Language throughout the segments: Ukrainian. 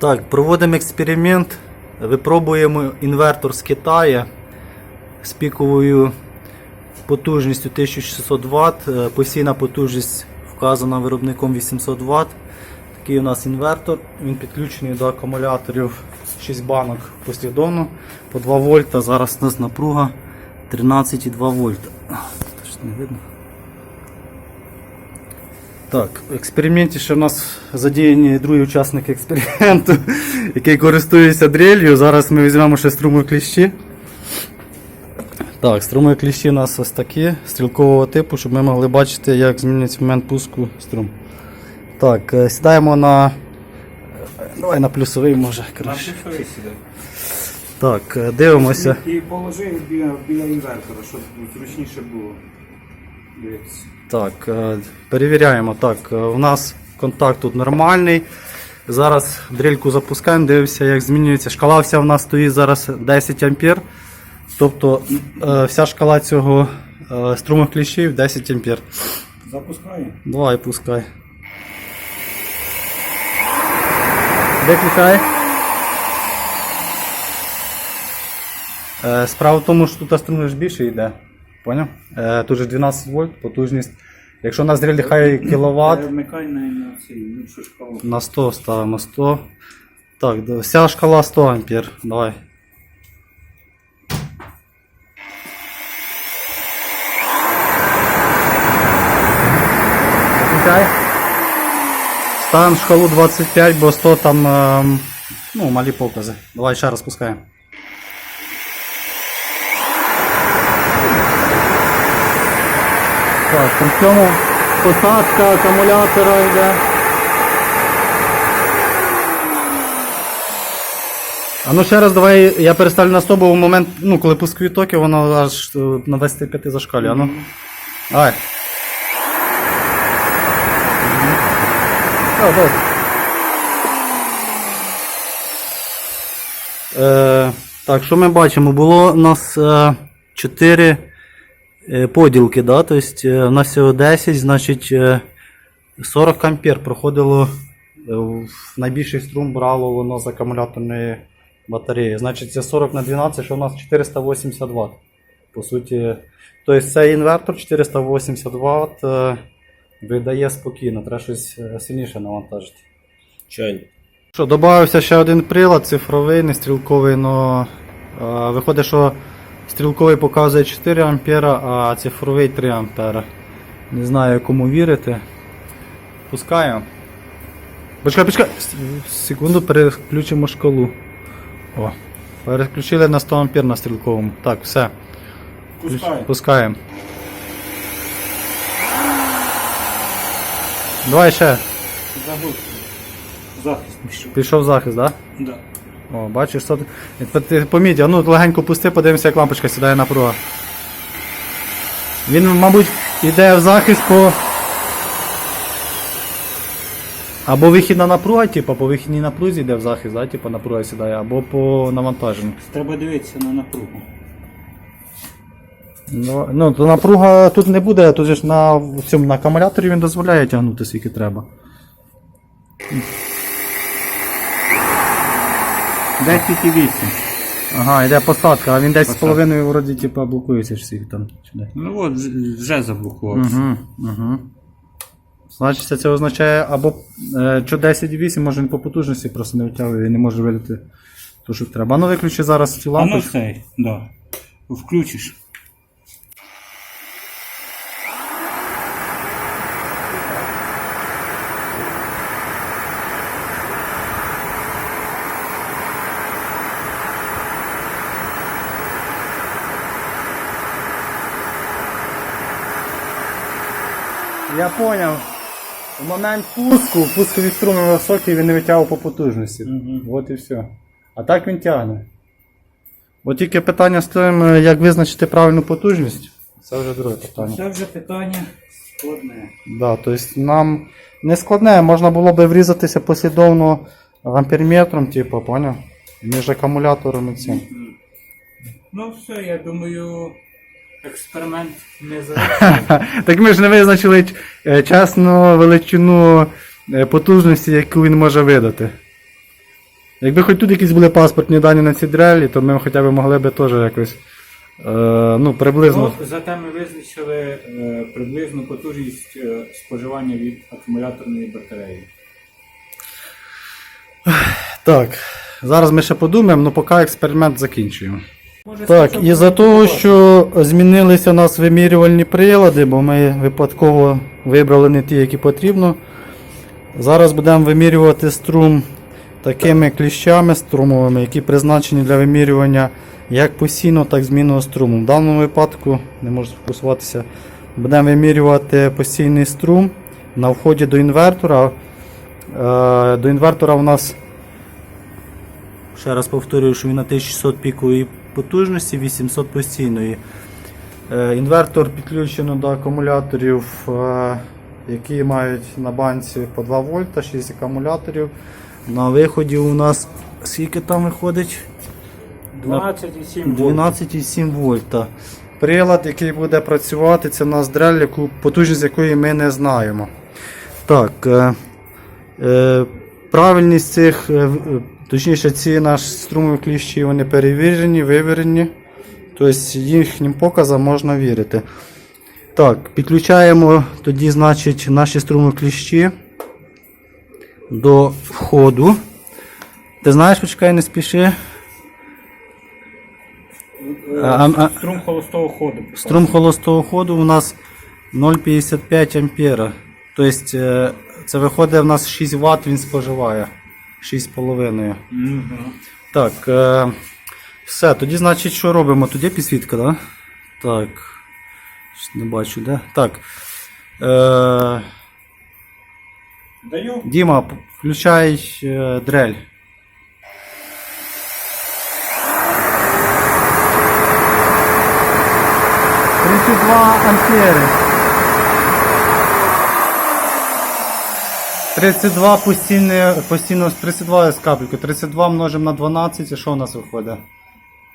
Так, проводимо експеримент. Випробуємо інвертор з Китаю з піковою потужністю 1600 Вт. Е, Постійна потужність вказана виробником 800 Вт. Такий у нас інвертор. Він підключений до акумуляторів 6 банок послідовно по 2 вольта. Зараз у нас напруга 13,2 вольта. Тож не видно. Так, в експерименті ще в нас задіяні другі учасники експерименту, який користується дрелью. Зараз ми візьмемо ще струмові кліщі. Так, струмові кліщі у нас ось такі, стрілкового типу, щоб ми могли бачити, як змінюється момент пуску струм. Так, е, сідаємо на. Давай на плюсовий може краще. Так, е, дивимося. І положи біля, біля інвертора, щоб зручніше було. Дивіться. Так, е, перевіряємо. Так, е, у нас контакт тут нормальний. Зараз дрельку запускаємо, дивимося, як змінюється. Шкала вся у нас стоїть зараз 10 ампер. Тобто е, вся шкала цього струмових кліщів 10 ампер. Запускаємо. Давай, пускай. Виключай. Е, Справа в тому, що тут струм більше йде. Поняв? Е, Тут же 12 вольт, потужність. Якщо у нас дрель хай кіловат, Вмикай на, ну шкалу. на 100 ставимо 100. Так, вся шкала 100 ампер. Давай. Включай. Ставимо шкалу 25, бо 100 там ем, ну, малі покази. Давай ще раз пускаємо. Так, при цьому посадка акумулятора йде. А ну ще раз давай я переставлю на 100, бо в момент, ну коли пускові токи, воно аж е, на 25 зашкалює. Ну. Давай. А, добре. Е, так, що ми бачимо? Було у нас е, 4 е, поділки, да? тобто е, у нас всього 10, значить е, 40 ампер проходило е, найбільший струм брало воно з акумуляторної батареї. Значить це 40 на 12, що у нас 480 Вт. По суті, тобто цей інвертор 480 Вт е, видає спокійно, треба щось е, сильніше навантажити. Чайник. Що, додався ще один прилад, цифровий, не стрілковий, но е, виходить, що стрілковий показує 4 ампера, а цифровий 3 ампера. Не знаю, кому вірити. Пускаємо. Почекай, почекай. Секунду переключимо шкалу. О. Переключили на 100 ампер на стрілковому. Так, все. Пускай. Пускаємо. Давай ще. Захист пішов. Захист, так? Да? Да. О, бачиш, що ти- ти поміть, ну легенько пусти, подивимося, як лампочка сідає напруга. Він, мабуть, йде в захист по. Або вихідна напруга, типу, по вихідній напрузі йде в захист, да? типу, напруга сідає, або по навантаженню. Треба дивитися на напругу. Ну, ну, то напруга тут не буде, тут ж на цьому на акумуляторі він дозволяє тягнути скільки треба. 10,8. Ага, йде посадка, а він десь з половиною вроді типу, блокується ж скільки там. Сюди. Ну от, вже заблокувався. Угу, угу. Значить, це означає або е, що 10,8 може він по потужності просто не витягує і не може видати те, що треба. А ну виключи зараз цю А ну лампочку. цей, да. Включиш. Я поняв. В момент пуску, пускові струми високі, він не витягував по потужності. Мгм. От і все. А так він тягне. От тільки питання з тим, як визначити правильну потужність. Це вже друге питання. Це вже питання складне. Да, тобто нам не складне, можна було би врізатися послідовно амперметром, типу, поняв? Між акумулятором і цим. Ну все, я думаю, експеримент не завершений. Так ми ж не визначили е, чесну величину е, потужності, яку він може видати. Якби хоч тут якісь були паспортні дані на цій дрелі, то ми хоча б могли б теж якось е, ну, приблизно. Ну, зате ми визначили е, приблизну потужність е, споживання від акумуляторної батареї. Так, зараз ми ще подумаємо, але поки експеримент закінчуємо. Так, і за того, що змінилися у нас вимірювальні прилади, бо ми випадково вибрали не ті, які потрібно. Зараз будемо вимірювати струм такими кліщами струмовими, які призначені для вимірювання як постійного, так і змінного струму. В даному випадку, не можу сфокусуватися, будемо вимірювати постійний струм на вході до інвертора. Е, До інвертора у нас Ще раз повторюю, що він на 1600 пікової потужності, 800 постійної. Е, Інвертор підключено до акумуляторів, е, які мають на банці по 2 вольта, 6 акумуляторів. На виході у нас скільки там виходить? 12,7 вольт. 12,7 вольта. Прилад, який буде працювати, це у нас дрель, яку, потужність якої ми не знаємо. Так, е, е, правильність цих, точніше, ці наші струмові кліщі вони перевірені, вивірені. Тобто їхнім показам можна вірити. Так, підключаємо тоді, значить, наші струмові кліщі до входу. Ти знаєш, почекай, не спіши. Е, А, а, Струм холостого ходу. Струм холостого ходу у нас 0,55 ампера. Тобто е, це виходить в нас 6 Вт він споживає. 6,5. Мгм. Так. Е, все, тоді значить, що робимо? Тоді підсвітка, так? Да? Так. Не бачу, де? Так. Е, Даю. Діма, включай е, дрель. Тридцять два ампери. 32 постійне, постійно 32 з капельку. 32 множимо на 12, і що у нас виходить?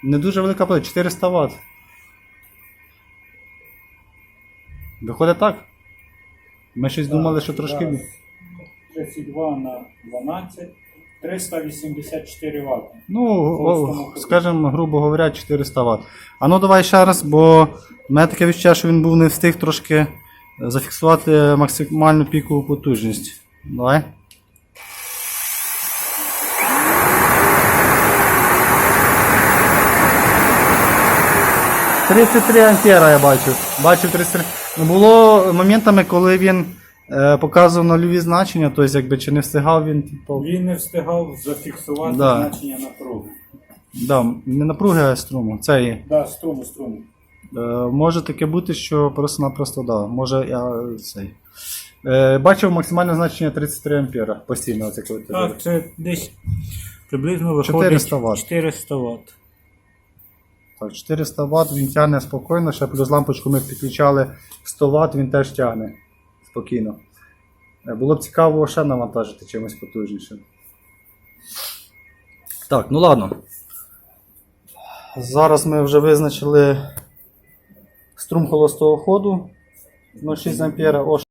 Не дуже велика плата, 400 Вт. Виходить так? Ми щось думали, що трошки. Раз. 32 на 12. 384 Вт. Ну, о, скажімо, грубо говоря, 400 Вт. А ну давай ще раз, бо в мене таке відчуття, що він був не встиг трошки зафіксувати максимальну пікову потужність. Давай. «33 ампера я бачив. Бачив 33. Ну, було моментами, коли він е, показував нульові значення, тобто якби чи не встигав він, типу. Він не встигав зафіксувати Да. значення напруги. Да, не напруги, а струму. Це є. Да, струму, струму. Е, може таке бути, що просто-напросто да. Може я цей. Е, бачив максимальне значення 33 ампера постійно. Оце, коли ти Так, це десь приблизно виходить 400 Вт. 400 Вт. Так, 400 Вт він тягне спокійно, ще плюс лампочку ми підключали 100 Вт, він теж тягне спокійно. Е, Було б цікаво ще навантажити чимось потужнішим. Так, ну ладно. Зараз ми вже визначили струм холостого ходу 0,6 ампера. О,